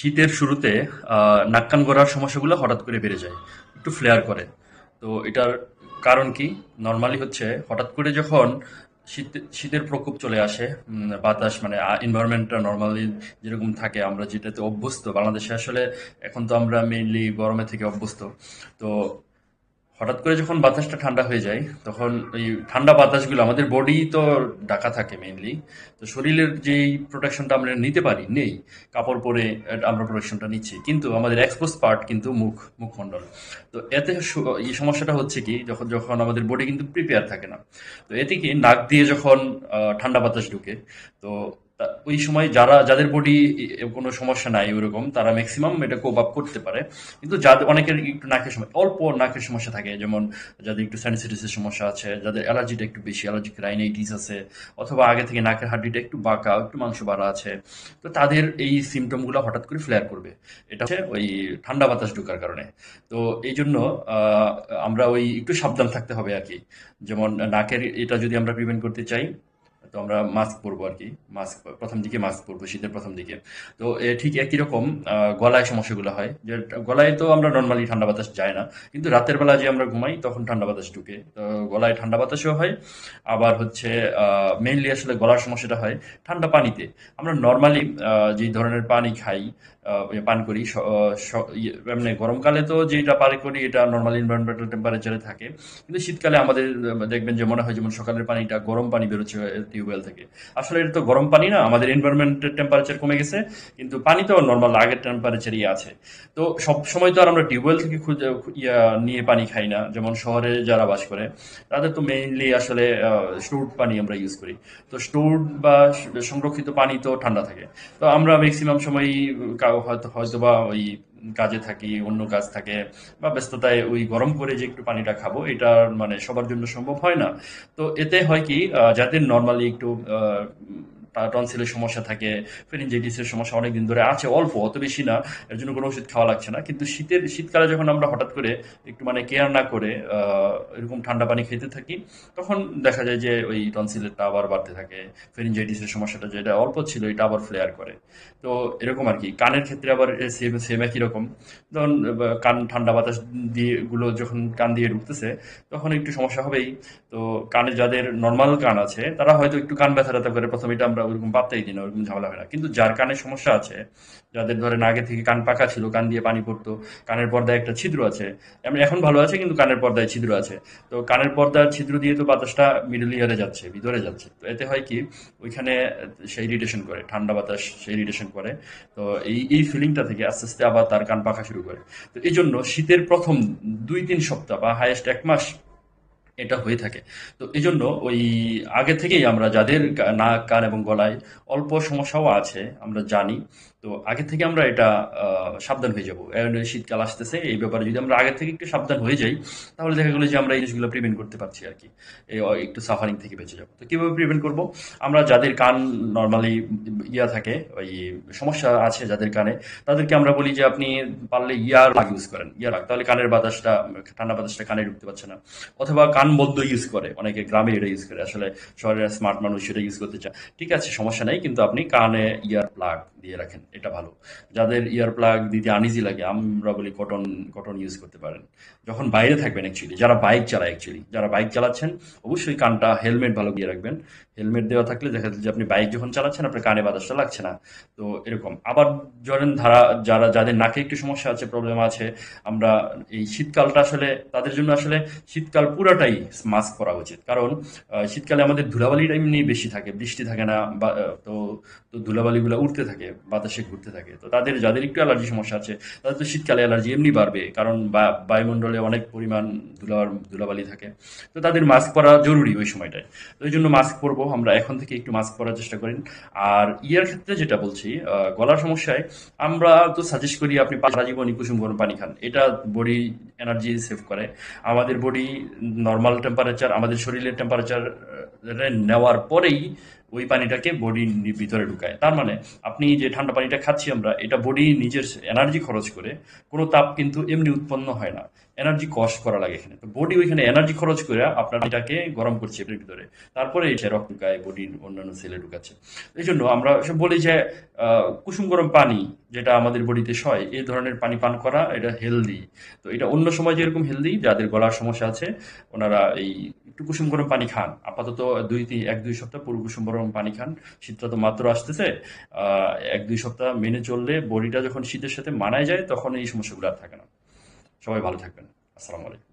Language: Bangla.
শীতের শুরুতে নাক কান গড়ার সমস্যাগুলো হঠাৎ করে বেড়ে যায়, একটু ফ্লেয়ার করে। তো এটার কারণ কি? নর্মালি হচ্ছে হঠাৎ করে যখন শীত, শীতের প্রকোপ চলে আসে বাতাস মানে এনভায়রনমেন্টটা নর্মালি যেরকম থাকে, আমরা যেটাতে অভ্যস্ত, বাংলাদেশে আসলে এখন তো আমরা মেইনলি গরমে থেকে অভ্যস্ত। তো হঠাৎ করে যখন বাতাসটা ঠান্ডা হয়ে যায়, তখন এই ঠান্ডা বাতাসগুলো, আমাদের বডি তো ঢাকা থাকে মেইনলি তো শরীরের যেই প্রোটেকশনটা আমরা নিতে পারি, নেই, কাপড় পরে আমরা প্রোটেকশনটা নিচ্ছি, কিন্তু আমাদের এক্সপোজ পার্ট কিন্তু মুখ, মুখমণ্ডল। তো এতে এই সমস্যাটা হচ্ছে কি, যখন যখন আমাদের বডি কিন্তু প্রিপেয়ার থাকে না। তো এতে কি, নাক দিয়ে যখন ঠান্ডা বাতাস ঢুকে তো তা- ওই সময় যারা, যাদের বডি কোনো সমস্যা নাই ওরকম, তারা ম্যাক্সিমাম এটা কোপ আপ করতে পারে। কিন্তু যাদের অনেকের একটু নাকের সময়, অল্প নাকের সমস্যা থাকে, যেমন যাদের একটু সাইনাসাইটিসের সমস্যা আছে, যাদের অ্যালার্জিটা একটু বেশি অ্যালার্জিক রাইনাইটিস আছে, অথবা আগে থেকে নাকের হাড্ডিটা একটু বাঁকা, একটু মাংস বাড়া আছে, তো তাদের এই সিমটমগুলো হঠাৎ করে ফ্লেয়ার করবে। এটা হচ্ছে ওই ঠান্ডা বাতাস ঢোকার কারণে। তো এই জন্য আমরা ওই একটু সাবধান থাকতে হবে আর কি। যেমন নাকের এটা যদি আমরা প্রিভেন্ট করতে চাই তো আমরা মাস্ক পরবো আর কি। মাস্ক প্রথম দিকে মাস্ক পরবো, শীতের প্রথম দিকে। তো ঠিক একই রকম গলায় সমস্যাগুলো হয়। যে গলায় তো আমরা নর্মালি ঠান্ডা বাতাস যায় না। কিন্তু রাতের বেলা যে আমরা ঘুমাই, তখন ঠান্ডা বাতাস ঢুকে। তো গলায় ঠান্ডা বাতাসও হয়। আবার হচ্ছে মেইনলি আসলে গলার সমস্যাটা হয় ঠান্ডা পানিতে। আমরা নর্মালি যে ধরনের পানি খাই পান করি এমনি গরমকালে তো যেটা পানি করি, এটা নর্মাল এনভায়রনমেন্টাল টেম্পারেচারে থাকে। কিন্তু শীতকালে আমাদের, দেখবেন যে মনে হয় যেমন সকালের পানিটা গরম পানি বেরোচ্ছে টিউবওয়েল থেকে। আসলে এটা তো গরম পানি না, আমাদের এনভায়রনমেন্টের টেম্পারেচার কমে গেছে, কিন্তু পানি তো নর্মাল আগের টেম্পারেচারই আছে। তো সব সময় তো আর আমরা টিউবওয়েল থেকে খুঁজে, ইয়া নিয়ে পানি খাই না, যেমন শহরে যারা বাস করে, তাদের তো মেইনলি আসলে স্টোর্ড পানি আমরা ইউজ করি। তো স্টোর্ড বা সংরক্ষিত পানি তো ঠান্ডা থাকে। তো আমরা ম্যাক্সিমাম সময় হয়তো হয়তো বা ওই কাজে থাকি, অন্য কাজ থাকে, বা ব্যস্ততায় ওই গরম করে যে একটু পানিটা খাব এটা মানে সবার জন্য সম্ভব হয় না। তো এতে হয় কি যাদের নর্মালি একটু টনসিলের সমস্যা থাকে, ফেরিনজাইটিসের সমস্যা অনেকদিন ধরে আছে, অল্প, অত বেশি না। এর জন্য কোনো ওষুধ খাওয়া লাগছে না। কিন্তু শীতের, শীতকালে যখন আমরা হঠাৎ করে একটু মানে কেয়ার না করে এরকম ঠান্ডা পানি খেতে থাকি, তখন দেখা যায় যে ওই টনসিলেরটা আবার বাড়তে থাকে, ফেরিনজাইটিসের সমস্যাটা যেটা অল্প ছিল, এটা আবার ফ্লেয়ার করে। তো এরকম আর কি। কানের ক্ষেত্রে আবার সেম সেম একই রকম। ধরুন কান ঠান্ডা বাতাস দিয়ে গুলো যখন কান দিয়ে ঢুকতেছে, তখন একটু সমস্যা হবেই। তো কানে যাদের নর্মাল কান আছে, তারা হয়তো একটু কান ব্যথা ব্যথা করে, প্রথমে এটা আমরা ওরকম পাত্তাই দিই না, ওরকম ঝামেলা হয় না। কিন্তু যার কানে সমস্যা আছে, যাদের ধরেন আগে থেকে কান পাকা ছিল, কান দিয়ে পানি পড়তো, কানের পর্দায় একটা ছিদ্র আছে, এমনি এখন ভালো আছে কিন্তু কানের পর্দায় ছিদ্র আছে। তো কানের পর্দার ছিদ্র দিয়ে তো বাতাসটা মিডল ইয়ারে যাচ্ছে, ভিতরে যাচ্ছে। তো এতে হয় কি, ওইখানে সেই ইরিটেশন করে, ঠান্ডা বাতাস সেই ইরিটেশন করে। তো এই এই ফিলিংটা থেকে আস্তে আস্তে আবার তার কান পাকা শুরু করে। তো এই জন্য শীতের প্রথম দুই তিন সপ্তাহ বা হায়েস্ট এক মাস এটা হয়ে থাকে। তো এই জন্য ওই আগে থেকেই আমরা যাদের নাক, কান এবং গলায় অল্প সমস্যাও আছে, আমরা জানি। তো আগে থেকে আমরা এটা সাবধান হয়ে যাব। শীতকাল আসতেছে, এই ব্যাপারে যদি আমরা আগে থেকে একটু সাবধান হয়ে যাই, তাহলে দেখা গেলো যে আমরা এই জিনিসগুলো প্রিভেন্ট করতে পারছি আর কি। একটু সাফারিং থেকে বেঁচে যাব। তো কীভাবে প্রিভেন্ট করব? আমরা যাদের কান নর্মালি ইয়া থাকে, ওই সমস্যা আছে যাদের কানে, তাদেরকে আমরা বলি যে আপনি পারলে ইয়ার প্লাগ ইউজ করেন ইয়ার প্লাগ তাহলে কানের বাতাসটা, ঠান্ডা বাতাসটা কানে ঢুকতে পারছে না। অথবা কান বদ্ধ ইউজ করে। অনেকে গ্রামে এটা ইউজ করে। আসলে শহরের স্মার্ট মানুষ সেটা ইউজ করতে চায়। ঠিক আছে, সমস্যা নেই, কিন্তু আপনি কানে ইয়ার প্লাগ দিয়ে রাখেন, এটা ভালো। যাদের ইয়ার প্লাগ দিতে আনইজি লাগে, আমরা বলি কটন কটন ইউজ করতে পারেন। যখন বাইরে থাকবেন অ্যাকচুয়ালি যারা বাইক চালায় অ্যাকচুয়ালি যারা বাইক চালাচ্ছেন, অবশ্যই কানটা হেলমেট ভালো দিয়ে রাখবেন। হেলমেট দেওয়া থাকলে দেখা যাচ্ছে যে আপনি বাইক যখন চালাচ্ছেন, আপনার কানে বাতাসটা লাগছে না। তো এরকম। আবার ধরেন ধারা, যারা, যাদের নাকে একটু সমস্যা আছে প্রবলেম আছে, আমরা এই শীতকালটা আসলে, তাদের জন্য আসলে শীতকাল পুরাটাই মাস্ক পরা উচিত। কারণ শীতকালে আমাদের ধুলাবালিটা এমনি বেশি থাকে, বৃষ্টি থাকে না, বা- তো তো ধুলাবালিগুলো উঠতে থাকে, বাতাসে ঘুরতে থাকে। তো তাদের, যাদের একটু অ্যালার্জি সমস্যা আছে, তাদের তো শীতকালে অ্যালার্জি এমনি বাড়বে, কারণ বায়ুমণ্ডলে অনেক পরিমাণ ধুলা ধুলাবালি থাকে। তো তাদের মাস্ক পরা জরুরি ওই সময়টায়। তো এই জন্য মাস্ক পরবো, আমরা এখন থেকে একটু মাস্ক পরার চেষ্টা করেন। আর ইয়ার ক্ষেত্রে যেটা বলছি গলার সমস্যায় আমরা তো সাজেস্ট করি আপনি সারা জীবনই কুসুম গরম পানি খান। এটা বডি এনার্জি সেভ করে। আমাদের বডি নর্মাল টেম্পারেচার আমাদের শরীরের টেম্পারেচার নেওয়ার পরেই ওই পানিটাকে বডির ভিতরে ঢুকায়। তার মানে আপনি যে ঠান্ডা পানিটা খাচ্ছি আমরা, এটা বডি নিজের এনার্জি খরচ করে, কোনো তাপ কিন্তু এমনি উৎপন্ন হয় না। এনার্জি কস্ট করা লাগে এখানে। তো বডি ওইখানে এনার্জি খরচ করে আপনার এটাকে গরম করছে এর ভিতরে। তারপরে এটা রক্ত ঢুকায় বডির অন্যান্য সেলে ঢুকাচ্ছে। এই জন্য আমরা বলি যে কুসুম গরম পানি যেটা আমাদের বডিতে সয় এই ধরনের পানি পান করা এটা হেলদি তো এটা অন্য সময় যেরকম হেলদি যাদের গলার সমস্যা আছে, ওনারা এই একটু কুসুম গরম পানি খান। আপাতত দুই তিন, এক দুই সপ্তাহ পুরো কুসুম গরম পানি খান। শীতটা তো মাত্র আসতেছে। আহ, এক দুই সপ্তাহ মেনে চললে বডিটা যখন শীতের সাথে মানায় যায় তখন এই সমস্যাগুলো আর থাকে না। সবাই ভালো থাকবেন। আসসালামু আলাইকুম।